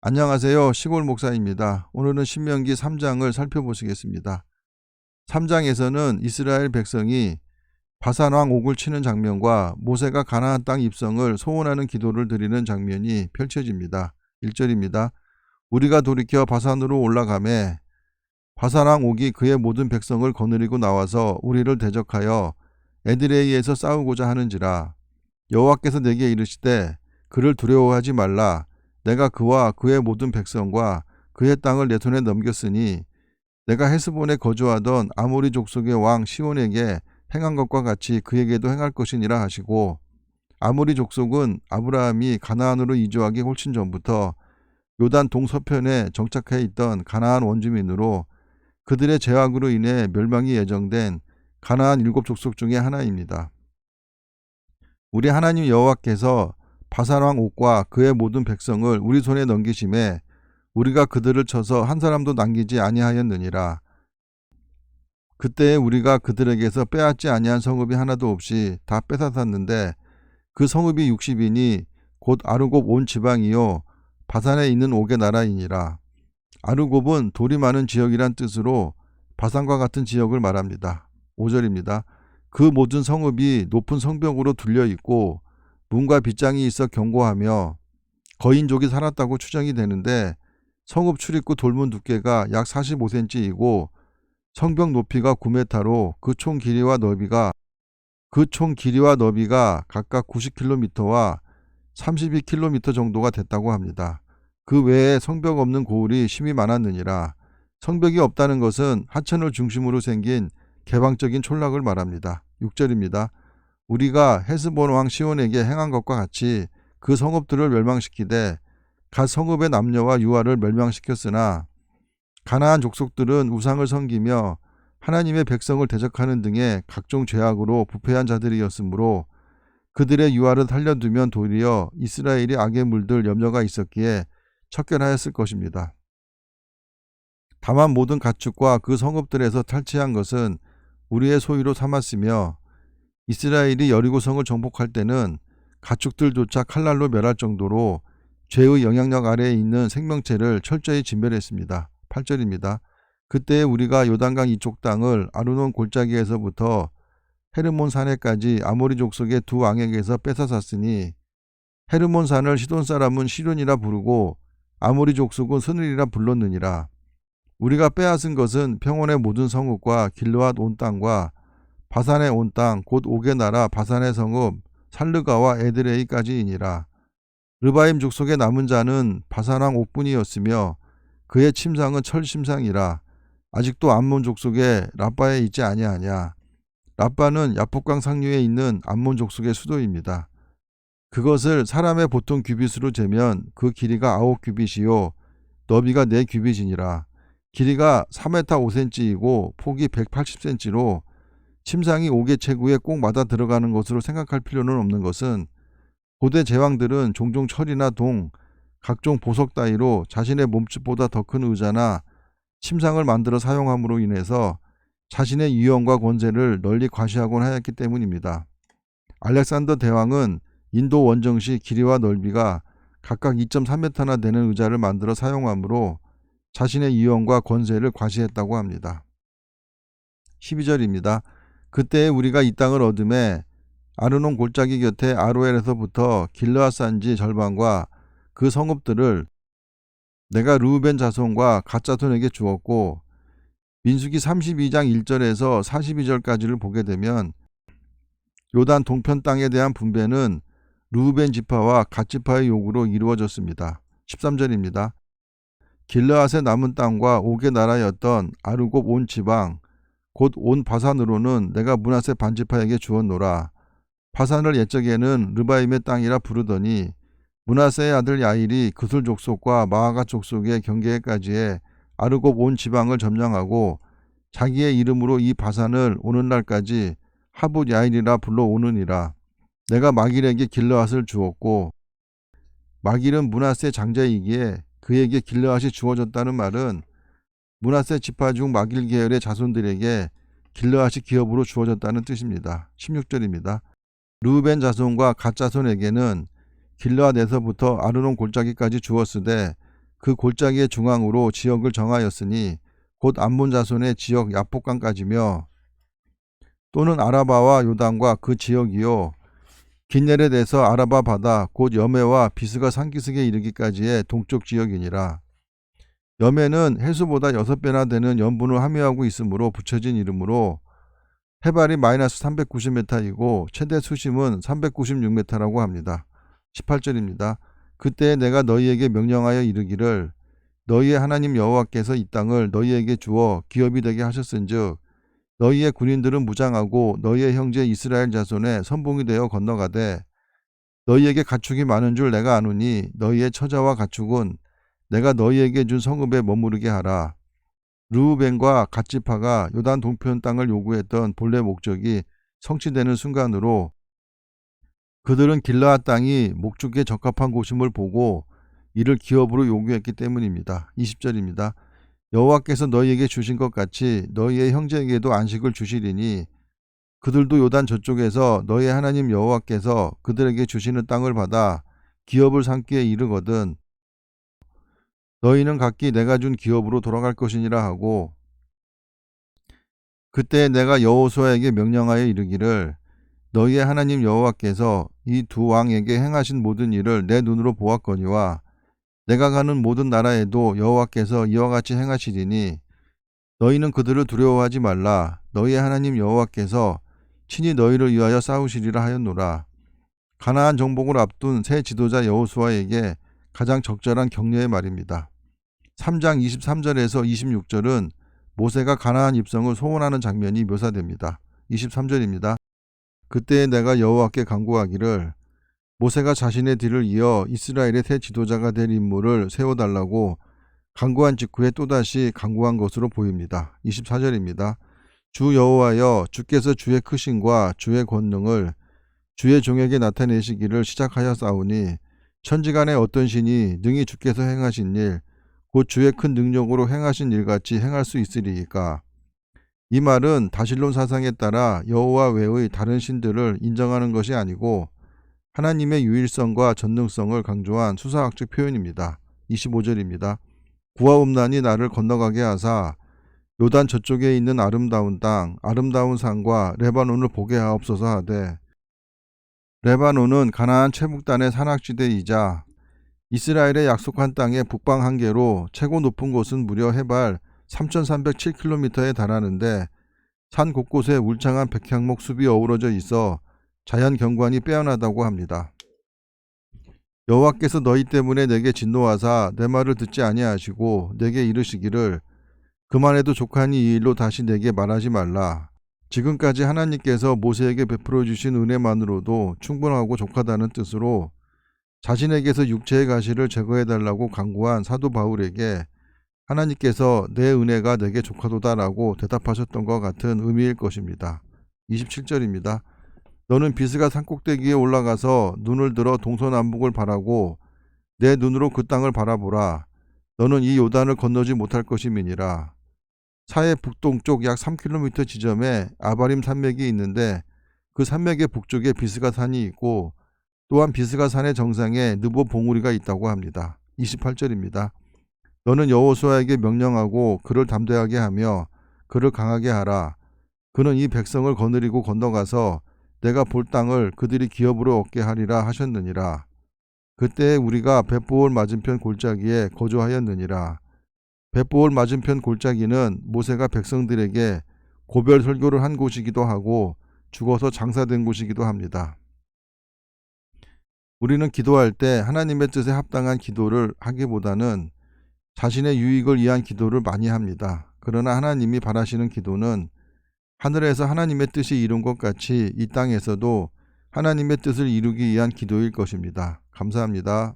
안녕하세요. 시골 목사입니다. 오늘은 신명기 3장을 살펴보시겠습니다. 3장에서는 이스라엘 백성이 바산 왕 옥을 치는 장면과 모세가 가나안 땅 입성을 소원하는 기도를 드리는 장면이 펼쳐집니다. 1절입니다. 우리가 돌이켜 바산으로 올라가매 바산 왕 옥이 그의 모든 백성을 거느리고 나와서 우리를 대적하여 에드레이에서 싸우고자 하는지라 여호와께서 내게 이르시되 그를 두려워하지 말라 내가 그와 그의 모든 백성과 그의 땅을 내 손에 넘겼으니 내가 헤스본에 거주하던 아모리 족속의 왕 시온에게 행한 것과 같이 그에게도 행할 것이니라 하시고 아모리 족속은 아브라함이 가나안으로 이주하기 훨씬 전부터 요단 동서편에 정착해 있던 가나안 원주민으로 그들의 제약으로 인해 멸망이 예정된 가나안 일곱 족속 중의 하나입니다. 우리 하나님 여호와께서 바산 왕 옥과 그의 모든 백성을 우리 손에 넘기심에 우리가 그들을 쳐서 한 사람도 남기지 아니하였느니라. 그때 우리가 그들에게서 빼앗지 아니한 성읍이 하나도 없이 다 뺏어샀는데 그 성읍이 60이니 곧 아르곱 온 지방이요 바산에 있는 옥의 나라이니라. 아르곱은 돌이 많은 지역이란 뜻으로 바산과 같은 지역을 말합니다. 5절입니다. 그 모든 성읍이 높은 성벽으로 둘려 있고 문과 빗장이 있어 견고하며 거인족이 살았다고 추정이 되는데 성읍 출입구 돌문 두께가 약 45cm이고 성벽 높이가 9m로 그 총 길이와 너비가 그 총 길이와 너비가 각각 90km와 32km 정도가 됐다고 합니다. 그 외에 성벽 없는 고을이 심히 많았느니라. 성벽이 없다는 것은 하천을 중심으로 생긴 개방적인 촌락을 말합니다. 6절입니다. 우리가 헤스본 왕 시온에게 행한 것과 같이 그 성읍들을 멸망시키되 각 성읍의 남녀와 유아를 멸망시켰으나 가나안 족속들은 우상을 섬기며 하나님의 백성을 대적하는 등의 각종 죄악으로 부패한 자들이었으므로 그들의 유아를 살려두면 도리어 이스라엘이 악에 물들 염려가 있었기에 척결하였을 것입니다. 다만 모든 가축과 그 성읍들에서 탈취한 것은 우리의 소유로 삼았으며 이스라엘이 여리고성을 정복할 때는 가축들조차 칼날로 멸할 정도로 죄의 영향력 아래에 있는 생명체를 철저히 진멸했습니다. 8절입니다. 그때 우리가 요단강 이쪽 땅을 아르논 골짜기에서부터 헤르몬 산에까지 아모리 족속의 두 왕에게서 뺏어샀으니 헤르몬 산을 시돈 사람은 시론이라 부르고 아모리 족속은 스늘이라 불렀느니라. 우리가 빼앗은 것은 평원의 모든 성읍과 길르앗 온 땅과 바산의 온 땅, 곧 옥의 나라 바산의 성읍, 살르가와 에드레이까지이니라. 르바임 족속의 남은 자는 바산왕 옥분이었으며 그의 침상은 철심상이라. 아직도 암몬 족속의 라빠에 있지 아니하냐. 라빠는 야복강 상류에 있는 암몬 족속의 수도입니다. 그것을 사람의 보통 규빗으로 재면 그 길이가 아홉 규빗이요 너비가 네 규빗이니라. 길이가 3m 5cm이고 폭이 180cm로 침상이 옥의 체구에 꼭 맞아 들어가는 것으로 생각할 필요는 없는 것은 고대 제왕들은 종종 철이나 동, 각종 보석 따위로 자신의 몸집보다 더 큰 의자나 침상을 만들어 사용함으로 인해서 자신의 유형과 권세를 널리 과시하곤 하였기 때문입니다. 알렉산더 대왕은 인도 원정 시 길이와 넓이가 각각 2.3m나 되는 의자를 만들어 사용함으로 자신의 유형과 권세를 과시했다고 합니다. 12절입니다. 그때 우리가 이 땅을 얻음에 아르논 골짜기 곁에 아로엘에서부터 길르앗 산지 절반과 그 성읍들을 내가 르우벤 자손과 갓 자손에게 주었고 민수기 32장 1절에서 42절까지를 보게 되면 요단 동편 땅에 대한 분배는 르우벤 지파와 갓 지파의 요구로 이루어졌습니다. 13절입니다. 길르앗의 남은 땅과 옥의 나라였던 아르곱 온 지방 곧 온 바산으로는 내가 문하세 반지파에게 주었노라. 바산을 옛적에는 르바임의 땅이라 부르더니 문하세의 아들 야일이 그술 족속과 마아가 족속의 경계에까지의 아르곱 온 지방을 점령하고 자기의 이름으로 이 바산을 오늘날까지 하붓 야일이라 불러오느니라. 내가 마길에게 길르앗을 주었고 마길은 문하세 장자이기에 그에게 길르앗이 주어졌다는 말은 문하세 지파 중 마길 계열의 자손들에게 길르앗이 기업으로 주어졌다는 뜻입니다. 16절입니다. 루벤 자손과 갓 자손에게는 길르앗에서부터 아르논 골짜기까지 주었으되 그 골짜기의 중앙으로 지역을 정하였으니 곧 암몬 자손의 지역 야복강까지며 또는 아라바와 요단과 그 지역이요 긴네렛에서 아라바 바다 곧 여메와 비스가 산기슭에 이르기까지의 동쪽 지역이니라. 여메는 해수보다 여섯 배나 되는 염분을 함유하고 있으므로 붙여진 이름으로 해발이 마이너스 390m이고 최대 수심은 396m라고 합니다. 18절입니다. 그때 내가 너희에게 명령하여 이르기를 너희의 하나님 여호와께서 이 땅을 너희에게 주어 기업이 되게 하셨은즉 너희의 군인들은 무장하고 너희의 형제 이스라엘 자손의 선봉이 되어 건너가되 너희에게 가축이 많은 줄 내가 아노니 너희의 처자와 가축은 내가 너희에게 준 성읍에 머무르게 하라. 르우벤과 갓지파가 요단 동편 땅을 요구했던 본래 목적이 성취되는 순간으로 그들은 길라앗 땅이 목축에 적합한 곳임을 보고 이를 기업으로 요구했기 때문입니다. 20절입니다. 여호와께서 너희에게 주신 것 같이 너희의 형제에게도 안식을 주시리니 그들도 요단 저쪽에서 너희 하나님 여호와께서 그들에게 주시는 땅을 받아 기업을 삼기에 이르거든 너희는 각기 내가 준 기업으로 돌아갈 것이니라 하고 그때 내가 여호수아에게 명령하여 이르기를 너희의 하나님 여호와께서 이 두 왕에게 행하신 모든 일을 내 눈으로 보았거니와 내가 가는 모든 나라에도 여호와께서 이와 같이 행하시리니 너희는 그들을 두려워하지 말라. 너희의 하나님 여호와께서 친히 너희를 위하여 싸우시리라 하였노라. 가나안 정복을 앞둔 새 지도자 여호수아에게 가장 적절한 격려의 말입니다. 3장 23절에서 26절은 모세가 가나안 입성을 소원하는 장면이 묘사됩니다. 23절입니다. 그때 내가 여호와께 간구하기를 모세가 자신의 뒤를 이어 이스라엘의 새 지도자가 될 인물을 세워달라고 간구한 직후에 또다시 간구한 것으로 보입니다. 24절입니다. 주 여호와여 주께서 주의 크신과 주의 권능을 주의 종에게 나타내시기를 시작하여 싸우니 천지간에 어떤 신이 능히 주께서 행하신 일, 곧 주의 큰 능력으로 행하신 일같이 행할 수 있으리이까. 이 말은 다실론 사상에 따라 여호와 외의 다른 신들을 인정하는 것이 아니고 하나님의 유일성과 전능성을 강조한 수사학적 표현입니다. 25절입니다. 구하옵나니 나를 건너가게 하사 요단 저쪽에 있는 아름다운 땅, 아름다운 산과 레바논을 보게 하옵소서 하되 레바논은 가나안 최북단의 산악지대이자 이스라엘의 약속한 땅의 북방 한계로 최고 높은 곳은 무려 해발 3,307km에 달하는데 산 곳곳에 울창한 백향목 숲이 어우러져 있어 자연 경관이 빼어나다고 합니다. 여호와께서 너희 때문에 내게 진노하사 내 말을 듣지 아니하시고 내게 이르시기를 그만해도 족하니 이 일로 다시 내게 말하지 말라. 지금까지 하나님께서 모세에게 베풀어 주신 은혜만으로도 충분하고 족하다는 뜻으로 자신에게서 육체의 가시를 제거해 달라고 강구한 사도 바울에게 하나님께서 내 은혜가 내게 족하도다라고 대답하셨던 것 같은 의미일 것입니다. 27절입니다. 너는 비스가 산꼭대기에 올라가서 눈을 들어 동서남북을 바라고 내 눈으로 그 땅을 바라보라. 너는 이 요단을 건너지 못할 것임이니라. 사해 북동쪽 약 3km 지점에 아바림 산맥이 있는데 그 산맥의 북쪽에 비스가 산이 있고 또한 비스가 산의 정상에 느보 봉우리가 있다고 합니다. 28절입니다. 너는 여호수아에게 명령하고 그를 담대하게 하며 그를 강하게 하라. 그는 이 백성을 거느리고 건너가서 내가 볼 땅을 그들이 기업으로 얻게 하리라 하셨느니라. 그때 우리가 벳보올 맞은편 골짜기에 거주하였느니라. 벳보올 맞은편 골짜기는 모세가 백성들에게 고별 설교를 한 곳이기도 하고 죽어서 장사된 곳이기도 합니다. 우리는 기도할 때 하나님의 뜻에 합당한 기도를 하기보다는 자신의 유익을 위한 기도를 많이 합니다. 그러나 하나님이 바라시는 기도는 하늘에서 하나님의 뜻이 이룬 것 같이 이 땅에서도 하나님의 뜻을 이루기 위한 기도일 것입니다. 감사합니다.